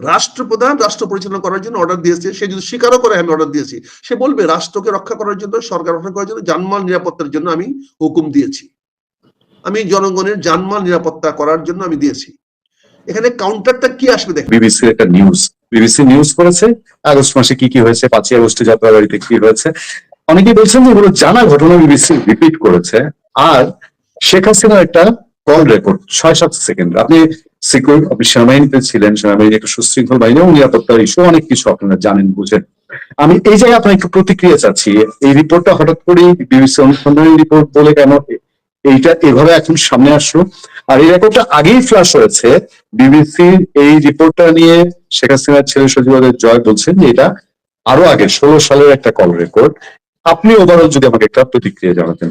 রাষ্ট্রপ্রধান রাষ্ট্র পরিচালনা করার জন্য অর্ডার দিয়েছে। সে যদি স্বীকারও করে আমি অর্ডার দিয়েছি। সে বলবে, রাষ্ট্রকে রক্ষা করার জন্য, সরকার রক্ষা করার জন্য জানমাল নিরাপত্তার জন্য আমি হুকুম দিয়েছি। আমি জনগণের জানমাল নিরাপত্তা করার জন্য আমি দিয়েছি। এখানে কাউন্টারটা কি আসবে দেখেন। বিবিসির একটা নিউজ বিবিসি নিউজ করেছে। আগস্ট মাসে কি কি হয়েছে? পাঁচই আগস্টে যাত্রাবাড়িতে কি হয়েছে? অনেকেই বলছেন যে এগুলো জানা ঘটনা বিবিসি রিপিট করেছে। আর শেখ হাসিনার একটা কল রেকর্ড ছয় সাত সেকেন্ড আপনি সিকিউর আপনি সেনাবাহিনীতে ছিলেন সেনাবাহিনী একটা সুশৃঙ্খল বাহিনী এবং নিরাপত্তার ইস্যু অনেক কিছু আপনারা জানেন, বুঝেন। আমি এই জায়গায় আপনার একটু প্রতিক্রিয়া চাচ্ছি, এই রিপোর্টটা হঠাৎ করেই বিবিসি অনুসন্ধানী রিপোর্ট বলে কেন এইটা এভাবে এখন সামনে আসলো? আর এই রেকর্ডটা আগেই ফ্লাশ হয়েছে বিবিসি এই রিপোর্টটা নিয়ে শেখ হাসিনার ছেলে সচিবালয়ের জয় বলছেন যে এটা আরও আগে, ষোলো সালের একটা কল রেকর্ড আপনি ওভারঅল যদি আমাকে একটা প্রতিক্রিয়া জানাতেন।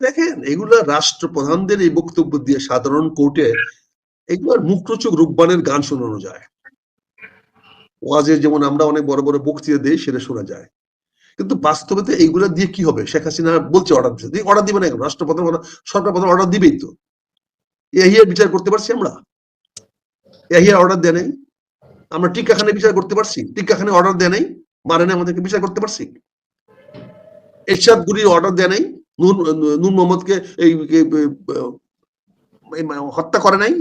দেখেন, এগুলা রাষ্ট্রপ্রধানদের এই বক্তব্য দিয়ে সাধারণ কোর্টে এগুলোর মুক্তচোখ রূপবানের গান শোনানো যায় ওয়াজে যেমন আমরা অনেক বড় বড় বক্তৃতা দিই সেটা শোনা যায় কিন্তু বাস্তবে এইগুলা দিয়ে কি হবে শেখ হাসিনা বলছে অর্ডার দিতে অর্ডার দিবে না রাষ্ট্রপ্রধান সরকার প্রধান অর্ডার দিবেই তো এহিয়ার বিচার করতে পারছি আমরা এহিয়ার অর্ডার দেয় নাই আমরা টিকাখানে বিচার করতে পারছি টিকাখানে অর্ডার দেয় নাই মারে না আমাদেরকে বিচার করতে পারছি এরশাদ গুলির অর্ডার দেয় নাই নূর নূর মোহাম্মদকে এই, হত্যা করে নাই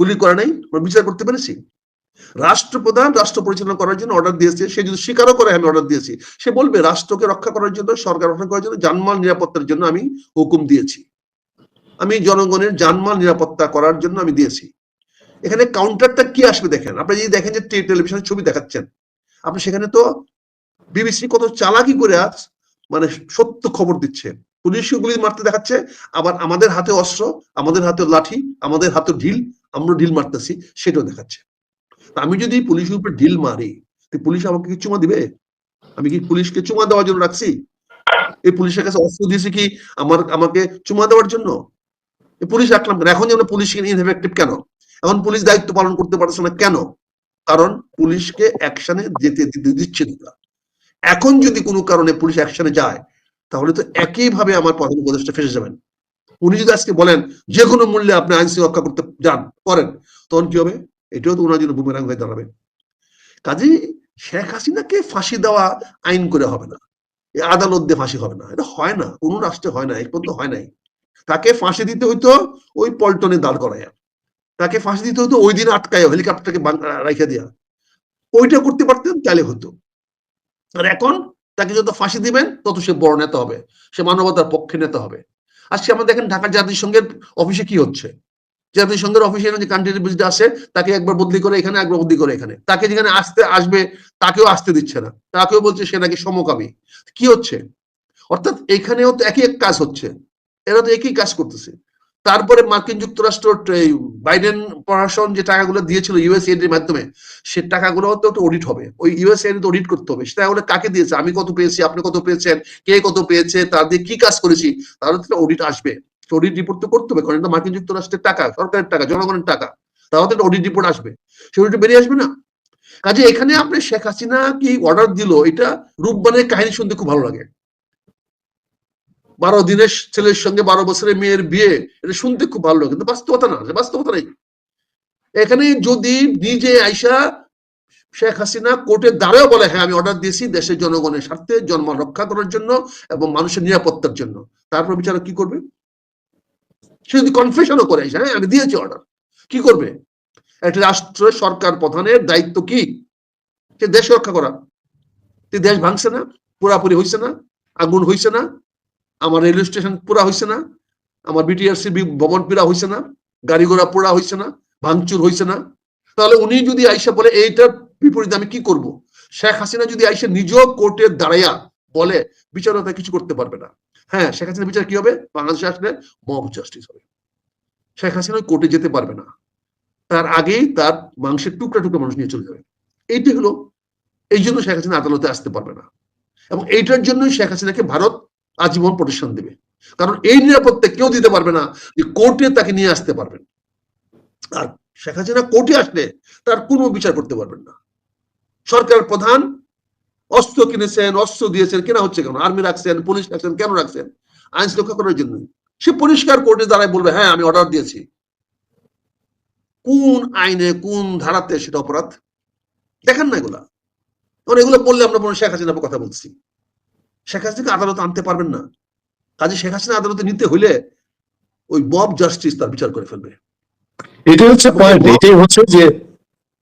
গুলি করে নাই আমরা বিচার করতে পেরেছি? রাষ্ট্রপ্রধান রাষ্ট্র পরিচালনা করার জন্য অর্ডার দিয়েছে, সে যদি স্বীকারও করে আমি অর্ডার দিয়েছি, সে বলবে রাষ্ট্রকে রক্ষা করার জন্য, সরকার রক্ষা করার জন্য জানমাল নিরাপত্তার জন্য আমি হুকুম দিয়েছি। আমি জনগণের জানমাল নিরাপত্তা করার জন্য আমি দিয়েছি। এখানে কাউন্টারটা কি আসবে দেখেন, আপনি যদি দেখেন যে টেলিভিশনের ছবি দেখাচ্ছেন, আপনি সেখানে তো বিবিসি কত চালাকি করে আজ মানে সত্য খবর দিচ্ছে। পুলিশ গুলি মারতে দেখাচ্ছে, আবার আমাদের হাতে অস্ত্র, আমাদের হাতে লাঠি, আমাদের হাতে ঢিল আমরা ঢিল মারতেছি, সেটাও দেখাচ্ছে। আমি যদি পুলিশের উপর ঢিল মারি পুলিশ আমাকে কি চুমা দিবে? আমি কি পুলিশকে চুমা দেওয়ার জন্য রাখছি? এই পুলিশের কাছে অস্ত্র দিয়েছি কি আমার, আমাকে চুমা দেওয়ার জন্য? পুলিশ রাখলাম কেন? এখন যেন পুলিশ ইনএফেক্টিভ কেন? এখন পুলিশ দায়িত্ব পালন করতে পারছে না কেন? কারণ পুলিশকে অ্যাকশনে যেতে দিচ্ছে না এখন যদি কোনো কারণে পুলিশ অ্যাকশনে যায়, তাহলে তো একইভাবে আমার প্রধান উপদেষ্টা ফেসে যাবেন। উনি যদি আজকে বলেন যে কোনো মূল্যে আপনি আইন রক্ষা করতে যান, করেন, তখন কি হবে? এটাও তো ওনার জন্য বুমেরাং হয়ে দাঁড়াবে। কাজেই শেখ হাসিনাকে ফাঁসি দেওয়া আইন করে হবে না। আদালত দিয়ে ফাঁসি হবে না। এটা হয় না। কোনো রাষ্ট্রে হয় না। এক পর্যন্ত হয় নাই। তাকে ফাঁসি দিতে হইতো ওই পল্টনে দাঁড় করায় তাকে ফাঁসি দিতে হতো ওই দিন আটকায় হেলিকপ্টারকে রাইখে দেওয়া ওইটা করতে পারতেন তাহলে হতো আর এখন তাকে যত ফাঁসি দিবেন, তত সে বড় নেতা হবে। সে মানবতার পক্ষে নেতা হবে। আজকে আমরা দেখেন ঢাকা জাতিসংঘের অফিসে কি হচ্ছে? জাতিসংঘের অফিসে যে কান্ট্রি রিপ্রেজেন্ট আসে, তাকে একবার বদলি করে এখানে, একবার বদলি করে এখানে। তাকে যেখানে আসতে, আসবে, তাকেও আসতে দিচ্ছে না। তাকেও বলছে সে নাকি সমকামী। কি হচ্ছে? অর্থাৎ এখানেও তো একই এক কাজ হচ্ছে। এরা তো একই কাজ করতেছে। তারপরে মার্কিন যুক্তরাষ্ট্র বাইডেন প্রশাসন যে টাকাগুলো দিয়েছিল ইউএসএড এর মাধ্যমে, সে টাকাগুলো তো একটা অডিট হবে। ওই ইউএসএড অডিট করতে হবে। সেটা টাকাগুলো কাকে দিয়েছে? আমি কত পেয়েছি? আপনি কত পেয়েছেন? কে কত পেয়েছে? তার দিয়ে কি কাজ করেছি? তাহলে তো অডিট আসবে। অডিট রিপোর্ট তো করতে হবে, কারণ মার্কিন যুক্তরাষ্ট্রের টাকা, সরকারের টাকা, জনগণের টাকা। তাহলে একটা অডিট রিপোর্ট আসবে। সে অডিট বেরিয়ে আসবে না? কাজে এখানে আপনি শেখ হাসিনা কি অর্ডার দিল, এটা রূপবানের কাহিনী শুনতে খুব ভালো লাগে। বারো দিনের ছেলের সঙ্গে বারো বছরের মেয়ের বিয়ে, এটা শুনতে খুব ভালো কিন্তু বাস্তবতা না বাস্তবতা নেই। এখানে যদি নিজে আইসা শেখ হাসিনা কোর্টের দ্বারাও বলে হ্যাঁ আমি অর্ডার দিয়েছি দেশের জনগণের স্বার্থে, জন্ম রক্ষা করার জন্য এবং মানুষের নিরাপত্তার জন্য। তারপর বিচারক কি করবে? সে যদি কনফেশনও করে হ্যাঁ আমি দিয়েছি অর্ডার কি করবে? একটা রাষ্ট্র সরকার প্রধানের দায়িত্ব কি? সে দেশ রক্ষা করা। দেশ ভাঙছে না, পুরাপুরি হয়েছে না, আগুন হয়েছে না আমার রেলওয়ে স্টেশন পুরা হয়েছে না, আমার বিটিআরসি ভবন পিরা হয়েছে না গাড়ি ঘোড়া পোড়া হয়েছে না, ভাঙচুর হয়েছে না। তাহলে উনি যদি আইসা বলে, এইটার বিপরীতে আমি কি করব? শেখ হাসিনা যদি আইসা নিজ কোর্টের দাঁড়াইয়া বলে বিচারকতা কিছু করতে পারবে না। হ্যাঁ শেখ হাসিনা বিচার কি হবে? বাংলাদেশে আসলে মব জাস্টিস হবে। শেখ হাসিনা কোর্টে যেতে পারবে না। তার আগেই তার মাংসের টুকরা টুকরা মানুষ নিয়ে চলে যাবে। এইটি হলো এই জন্য শেখ হাসিনা আদালতে আসতে পারবে না। এবং এইটার জন্যই শেখ হাসিনাকে ভারত আজীবন প্রতিষ্ঠান দেবে। কারণ এই নিরাপত্তা কেউ দিতে পারবে না যে কোর্টে তাকে নিয়ে আসতে পারবেন। আর শেখ হাসিনা কোর্টে আসলে তার কোনো বিচার করতে পারবেন না। সরকার প্রধান অস্ত্র কিনেছেন, অস্ত্র দিয়েছেন, কেনা হচ্ছে কেন? আর্মি রাখছেন, পুলিশ রাখছেন, কেন রাখছেন? আইন রক্ষা করার জন্য। সে পরিষ্কার কোর্টে দাঁড়ায় বলবে হ্যাঁ আমি অর্ডার দিয়েছি। কোন আইনে, কোন ধারাতে সেটা অপরাধ? দেখেন না এগুলা। কারণ এগুলো বললে আমরা শেখ হাসিনার কথা বলছি। শেখ হাসিনাকে আদালতে আনতে পারবেন না। কাজে শেখ হাসিনা আদালতে নিতে হইলে ওই মব জাস্টিস তার বিচার করে ফেলবে। এটাই হচ্ছে পয়েন্ট এটাই হচ্ছে যে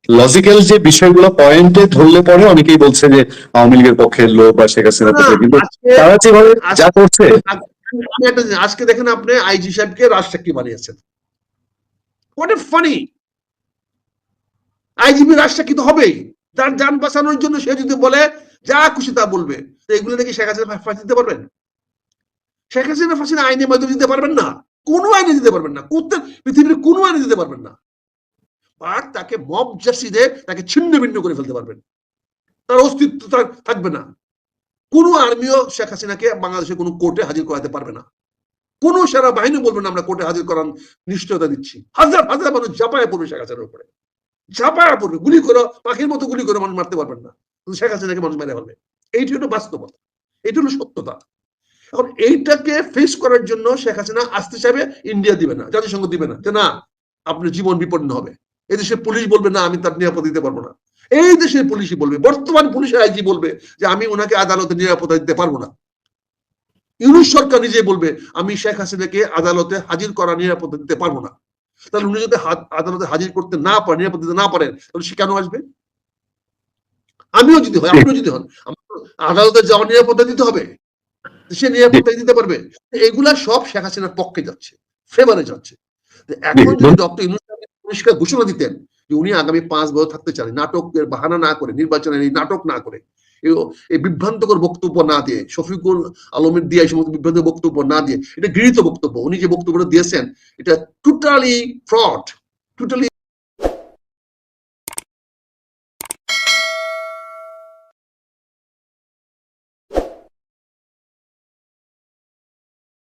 লজিক্যাল যে বিষয়গুলো পয়েন্টে ধরলে পরে অনেকেই বলছে যে আওয়ামী লীগের পক্ষের লোক বা শেখ হাসিনার পক্ষে কিন্তু তারা যেভাবে যা করছে আজকে দেখেন আপনি আইজি সাহেবকে রাজসাক্ষী বানিয়েছেন। হোয়াট এ ফানি আইজিবি রাজসাক্ষী তো হবেই। তার যান বাঁচানোর জন্য সে যদি বলে যা খুশি তা বলবে। এগুলো নাকি শেখ হাসিনা ফাঁসি দিতে পারবেন? শেখ হাসিনা ফাঁসিনা আইনের মাধ্যমে দিতে পারবেন না। কোনো আইনে দিতে পারবেন না। কোথাও পৃথিবীর কোনো আইনে দিতে পারবেন না। আর তাকে মব জার্সি তাকে ছিন্ন ভিন্ন করে ফেলতে পারবেন। তার অস্তিত্ব থাকবে না। কোনো আর্মিও শেখ হাসিনাকে বাংলাদেশের কোনো কোর্টে হাজির করাতে পারবে না। কোন সেরা বাহিনী বলবে না, আমরা কোর্টে হাজির করার নিশ্চয়তা দিচ্ছি। হাজার হাজার মানুষ ঝাঁপায় পড়বে শেখ হাসিনার উপরে। ঝাঁপায় পড়বে। গুলি করো, পাখির মতো গুলি করে, মানুষ মারতে পারবেন না। শেখ হাসিনাকে মানুষ মেরে ফেলবে। এইটি হলো বাস্তবতা। এইটি হলো সত্যতা। এখন এইটাকে ফেস করার জন্য শেখ হাসিনা আসতে চাইবে ইন্ডিয়া দিবে না, জাতিসংঘ দিবে না, যে না, আপনার জীবন বিপন্ন হবে। এই দেশের পুলিশ বলবে, না, আমি তার নিরাপত্তা দিতে পারব না। এই দেশের পুলিশই বলবে, বর্তমান পুলিশের আইজি বলবে যে, আমি ওনাকে আদালতে নিরাপত্তা দিতে পারব না। ইউনুস সরকার নিজে বলবে, আমি শেখ হাসিনাকে আদালতে হাজির করা নিরাপত্তা দিতে পারব না। তাহলে উনি যদি আদালতে হাজির করতে না পারেন, নিরাপত্তা দিতে না পারেন, তাহলে সে কেন আসবে? আমিও যদি হয় আপনিও যদি হন আমার তো আদালতে যাওয়ার নিরাপত্তা দিতে হবে। সে নিরাপত্তা দিতে পারবে। এগুলা সব শেখ হাসিনার পক্ষে যাচ্ছে ফেভারে যাচ্ছে। এখন যদি ডক্টর ইউনুস পরিষ্কার ঘোষণা দিতেন যে উনি আগামী পাঁচ বছর থাকতে চান নাটকের বাহানা না করে নির্বাচনের এই নাটক না করে এই- এই বিভ্রান্তকর বক্তব্য না দিয়ে শফিকুল আলমের দিয়ে এই সমস্ত বিভ্রান্ত বক্তব্য না দিয়ে এটা গৃহীত বক্তব্য উনি যে বক্তব্যটা দিয়েছেন এটা টোটালি ফ্রড টোটালি